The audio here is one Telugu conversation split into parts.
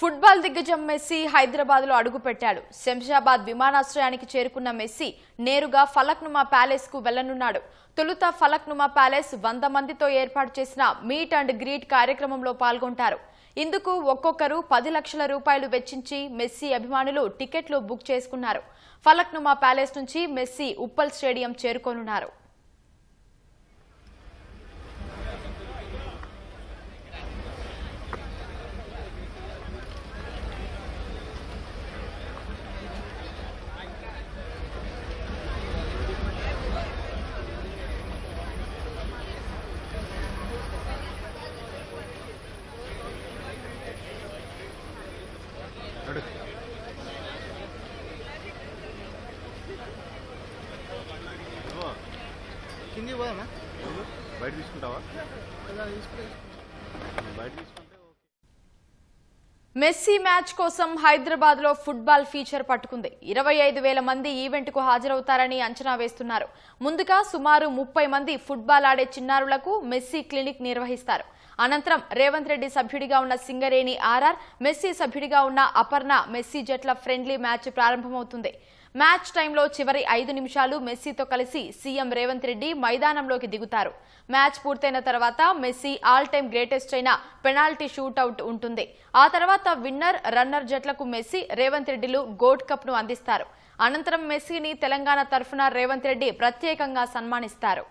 ఫుట్బాల్ దిగ్గజం మెస్సీ హైదరాబాద్లో అడుగుపెట్టాడు. శంషాబాద్ విమానాశ్రయానికి చేరుకున్న మెస్సీ నేరుగా ఫలక్నుమా ప్యాలెస్కు వెళ్ళనున్నాడు. తొలుత ఫలక్నుమా ప్యాలెస్ వంద మందితో ఏర్పాటు చేసిన మీట్ అండ్ గ్రీట్ కార్యక్రమంలో పాల్గొంటారు. ఇందుకు ఒక్కొక్కరు పది లక్షల రూపాయలు వెచ్చించి మెస్సీ అభిమానులు టికెట్లు బుక్ చేసుకున్నారు. ఫలక్నుమా ప్యాలెస్ నుంచి మెస్సీ ఉప్పల్ స్టేడియం చేరుకోనున్నారు. కిందికి పోదామా? బయట తీసుకుంటావా? బయట తీసుకుంటే మెస్సీ మ్యాచ్ కోసం హైదరాబాద్లో ఫుట్బాల్ ఫీచర్ పట్టుకుంది. ఇరవై ఐదు వేల మంది ఈవెంట్కు హాజరవుతారని అంచనా వేస్తున్నారు. ముందుగా సుమారు ముప్పై మంది ఫుట్బాల్ ఆడే చిన్నారులకు మెస్సీ క్లినిక్ నిర్వహిస్తారు. అనంతరం రేవంత్ రెడ్డి సభ్యుడిగా ఉన్న సింగరేణి ఆర్ఆర్ మెస్సీ సభ్యుడిగా ఉన్న అపర్ణ మెస్సీ జట్ల ఫ్రెండ్లీ మ్యాచ్ ప్రారంభమవుతుంది. మ్యాచ్ టైంలో చివరి ఐదు నిమిషాలు మెస్సీతో కలిసి సీఎం రేవంత్ రెడ్డి మైదానంలోకి దిగుతారు. మ్యాచ్ పూర్తయిన తర్వాత మెస్సీ ఆల్ టైమ్ గ్రేటెస్ట్ అయిన పెనాల్టీ షూటౌట్ ఉంటుంది. ఆ తర్వాత విన్నర్ రన్నర్ జట్లకు మెస్సీ రేవంత్ రెడ్డిలు గోల్డ్ కప్ను అందిస్తారు. అనంతరం మెస్సీని తెలంగాణ తరఫున రేవంత్ రెడ్డి ప్రత్యేకంగా సన్మానిస్తారు.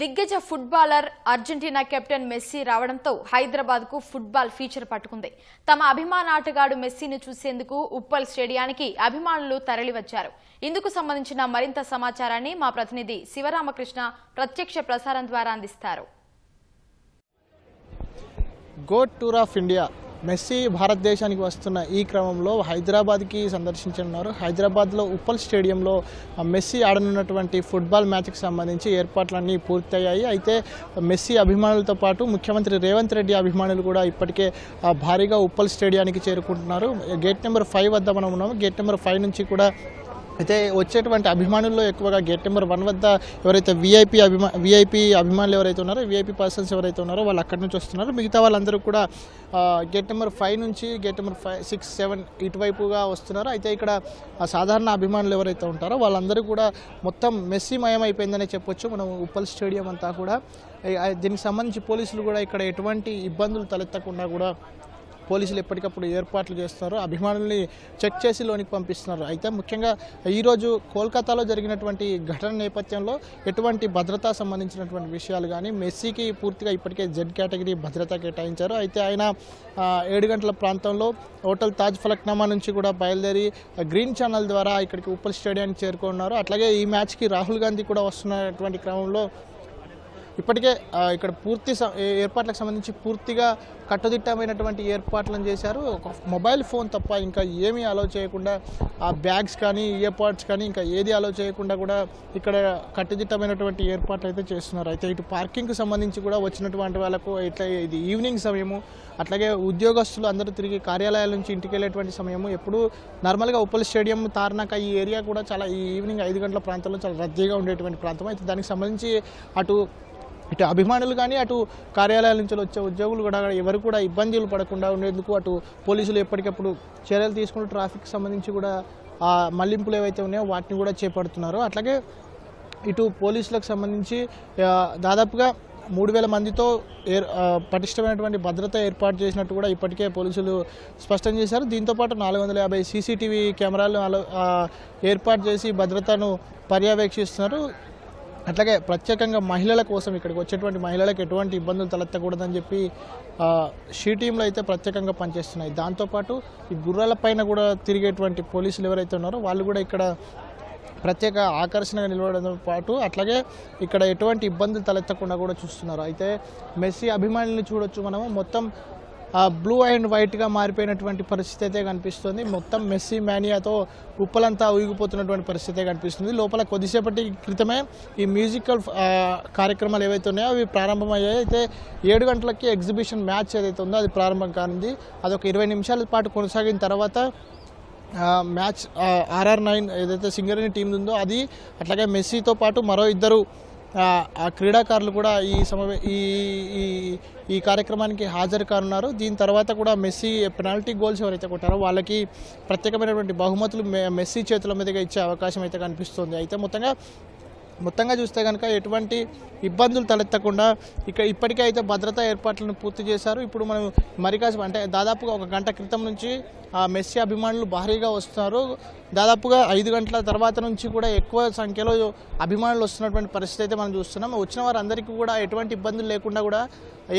దిగ్గజ ఫుట్బాలర్ అర్జెంటీనా కెప్టెన్ మెస్సీ రావడంతో హైదరాబాద్కు ఫుట్బాల్ ఫీచర్ పట్టుకుంది. తమ అభిమాన ఆటగాడు మెస్సీని చూసేందుకు ఉప్పల్ స్టేడియానికి అభిమానులు తరలివచ్చారు. ఇందుకు సంబంధించిన మరింత సమాచారాన్ని మా ప్రతినిధి శివరామకృష్ణ ప్రత్యక్ష ప్రసారం ద్వారా అందిస్తారు. GOAT tour of India Messi భారతదేశానికి వస్తున్న ఈ క్రమంలో హైదరాబాద్కి సందర్శించనున్నారు. హైదరాబాద్లో ఉప్పల్ స్టేడియంలో మెస్సీ ఆడనున్నటువంటి ఫుట్బాల్ మ్యాచ్కి సంబంధించి ఏర్పాట్లన్నీ పూర్తయ్యాయి. అయితే మెస్సీ అభిమానులతో పాటు ముఖ్యమంత్రి రేవంత్ రెడ్డి అభిమానులు కూడా ఇప్పటికే భారీగా ఉప్పల్ స్టేడియానికి చేరుకుంటున్నారు. గేట్ నెంబర్ ఫైవ్ వద్ద మనం ఉన్నాము. గేట్ నెంబర్ ఫైవ్ నుంచి కూడా అయితే వచ్చేటువంటి అభిమానుల్లో ఎక్కువగా గేట్ నెంబర్ వన్ వద్ద ఎవరైతే విఐపి అభిమా విఐపి అభిమానులు ఎవరైతే ఉన్నారో విఐపి పర్సన్స్ ఎవరైతే ఉన్నారో వాళ్ళు అక్కడి నుంచి వస్తున్నారు. మిగతా వాళ్ళందరూ కూడా గేట్ నెంబర్ ఫైవ్ నుంచి gate number five six seven ఇటువైపుగా వస్తున్నారు. అయితే ఇక్కడ సాధారణ అభిమానులు ఎవరైతే ఉంటారో వాళ్ళందరూ కూడా మొత్తం మెస్సీమయం అయిపోయిందనే చెప్పొచ్చు. మనం ఉప్పల్ స్టేడియం అంతా కూడా దీనికి సంబంధించి పోలీసులు కూడా ఇక్కడ ఎటువంటి ఇబ్బందులు తలెత్తకుండా కూడా పోలీసులు ఎప్పటికప్పుడు ఏర్పాట్లు చేస్తున్నారు అభిమానుల్ని చెక్ చేసి లోనికి పంపిస్తున్నారు. అయితే ముఖ్యంగా ఈరోజు కోల్కతాలో జరిగినటువంటి ఘటన నేపథ్యంలో ఎటువంటి భద్రతా సంబంధించినటువంటి విషయాలు కానీ మెస్సీకి పూర్తిగా ఇప్పటికే జెడ్ కేటగిరీ భద్రత కేటాయించారు. అయితే ఆయన ఏడు గంటల ప్రాంతంలో హోటల్ తాజ్ ఫలక్నామా నుంచి కూడా బయలుదేరి గ్రీన్ ఛానల్ ద్వారా ఇక్కడికి ఉప్పల్ స్టేడియానికి చేరుకున్నారు. అట్లాగే ఈ మ్యాచ్కి రాహుల్ గాంధీ కూడా వస్తున్నటువంటి క్రమంలో ఇప్పటికే ఇక్కడ పూర్తి స- ఏర్పాట్లకు సంబంధించి పూర్తిగా కట్టుదిట్టమైనటువంటి ఏర్పాట్లను చేశారు. ఒక మొబైల్ ఫోన్ తప్ప ఇంకా ఏమీ అలౌ చేయకుండా ఆ బ్యాగ్స్ కానీ ఇయర్ పాడ్స్ కానీ ఇంకా ఏది అలౌ చేయకుండా కూడా ఇక్కడ కట్టుదిట్టమైనటువంటి ఏర్పాట్లు అయితే చేస్తున్నారు. అయితే ఇటు పార్కింగ్కి సంబంధించి కూడా వచ్చినటువంటి వాళ్ళకు ఇట్లా ఇది ఈవినింగ్ సమయము అట్లాగే ఉద్యోగస్తులు అందరూ తిరిగి కార్యాలయాల నుంచి ఇంటికి వెళ్ళేటువంటి సమయము ఎప్పుడు నార్మల్గా ఉప్పల్ స్టేడియం తార్నాక ఈ ఏరియా కూడా చాలా ఈ ఈవినింగ్ ఐదు గంటల ప్రాంతంలో చాలా రద్దీగా ఉండేటువంటి ప్రాంతం. అయితే దానికి సంబంధించి అటు ఇటు అభిమానులు కానీ అటు కార్యాలయాల నుంచి వచ్చే ఉద్యోగులు కూడా ఎవరు కూడా ఇబ్బందులు పడకుండా ఉండేందుకు అటు పోలీసులు ఎప్పటికప్పుడు చర్యలు తీసుకుంటూ ట్రాఫిక్ సంబంధించి కూడా ఆ మళ్ళింపులు ఏవైతే ఉన్నాయో వాటిని కూడా చేపడుతున్నారు. అట్లాగే ఇటు పోలీసులకు సంబంధించి దాదాపుగా మూడు వేల మందితో ఏర్ పటిష్టమైనటువంటి భద్రత ఏర్పాటు చేసినట్టు కూడా ఇప్పటికే పోలీసులు స్పష్టం చేశారు. దీంతోపాటు నాలుగు వందల యాభై సీసీటీవీ కెమెరాలు ఏర్పాటు చేసి భద్రతను పర్యవేక్షిస్తున్నారు. అట్లాగే ప్రత్యేకంగా మహిళల కోసం ఇక్కడికి వచ్చేటువంటి మహిళలకు ఎటువంటి ఇబ్బందులు తలెత్తకూడదని చెప్పి షీ టీంలు అయితే ప్రత్యేకంగా పనిచేస్తున్నాయి. దాంతోపాటు ఈ గుర్రాల పైన కూడా తిరిగేటువంటి పోలీసులు ఎవరైతే ఉన్నారో వాళ్ళు కూడా ఇక్కడ ప్రత్యేక ఆకర్షణగా నిలవడంతో పాటు అట్లాగే ఇక్కడ ఎటువంటి ఇబ్బందులు తలెత్తకుండా కూడా చూస్తున్నారు. అయితే మెస్సీ అభిమానుల్ని చూడొచ్చు మనము. మొత్తం బ్లూ అండ్ వైట్గా మారిపోయినటువంటి పరిస్థితి అయితే కనిపిస్తుంది. మొత్తం మెస్సీ మేనియాతో ఉప్పలంతా ఊగిపోతున్నటువంటి పరిస్థితి కనిపిస్తుంది. లోపల కొద్దిసేపటి క్రితమే ఈ మ్యూజికల్ కార్యక్రమాలు ఏవైతే ఉన్నాయో అవి ప్రారంభమయ్యాయి. అయితే ఏడు గంటలకి ఎగ్జిబిషన్ మ్యాచ్ ఏదైతే ఉందో అది ప్రారంభం కానుంది. అదొక ఇరవై నిమిషాల పాటు కొనసాగిన తర్వాత మ్యాచ్ ఆర్ఆర్ నైన్ ఏదైతే సింగరేణి టీం ఉందో అది అట్లాగే మెస్సీతో పాటు మరో ఇద్దరు ఆ, క్రీడాకారులు కూడా ఈ సమవే ఈ ఈ ఈ కార్యక్రమానికి హాజరు కానున్నారు. దీని తర్వాత కూడా మెస్సీ పెనాల్టీ గోల్స్ ఎవరైతే కొట్టారో వాళ్ళకి ప్రత్యేకమైనటువంటి బహుమతులు మెస్సీ చేతుల మీదుగా ఇచ్చే అవకాశం అయితే కనిపిస్తుంది. అయితే మొత్తంగా మొత్తంగా చూస్తే కనుక ఎటువంటి ఇబ్బందులు తలెత్తకుండా ఇక ఇప్పటికే అయితే భద్రతా ఏర్పాట్లను పూర్తి చేశారు. ఇప్పుడు మనం మరి అంటే దాదాపుగా ఒక గంట క్రితం నుంచి మెస్సీ అభిమానులు భారీగా వస్తున్నారు. దాదాపుగా ఐదు గంటల తర్వాత నుంచి కూడా ఎక్కువ సంఖ్యలో అభిమానులు వస్తున్నటువంటి పరిస్థితి అయితే మనం చూస్తున్నాం. వచ్చిన వారందరికీ కూడా ఎటువంటి ఇబ్బందులు లేకుండా కూడా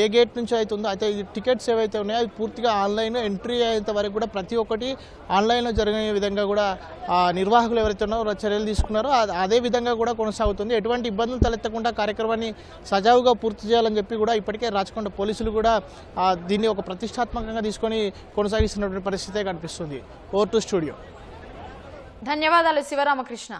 ఏ గేట్ నుంచి అయితే ఉందో అయితే టికెట్స్ ఏవైతే ఉన్నాయో అవి పూర్తిగా ఆన్లైన్ ఎంట్రీ అయ్యేంత వరకు కూడా ప్రతి ఒక్కటి ఆన్లైన్లో జరిగే విధంగా కూడా నిర్వాహకులు ఎవరైతే ఉన్నారో చర్యలు తీసుకున్నారో అదే విధంగా కూడా కొనసాగుతుంది. ఎటువంటి ఇబ్బందులు తలెత్తకుండా కార్యక్రమాన్ని సజావుగా పూర్తి చేయాలని చెప్పి కూడా ఇప్పటికే రాచకొండ పోలీసులు కూడా దీన్ని ఒక ప్రతిష్టాత్మకంగా తీసుకొని కొనసాగిస్తున్నటువంటి పరిస్థితే కనిపిస్తుంది. Over to studio. ధన్యవాదాలు శివరామకృష్ణ.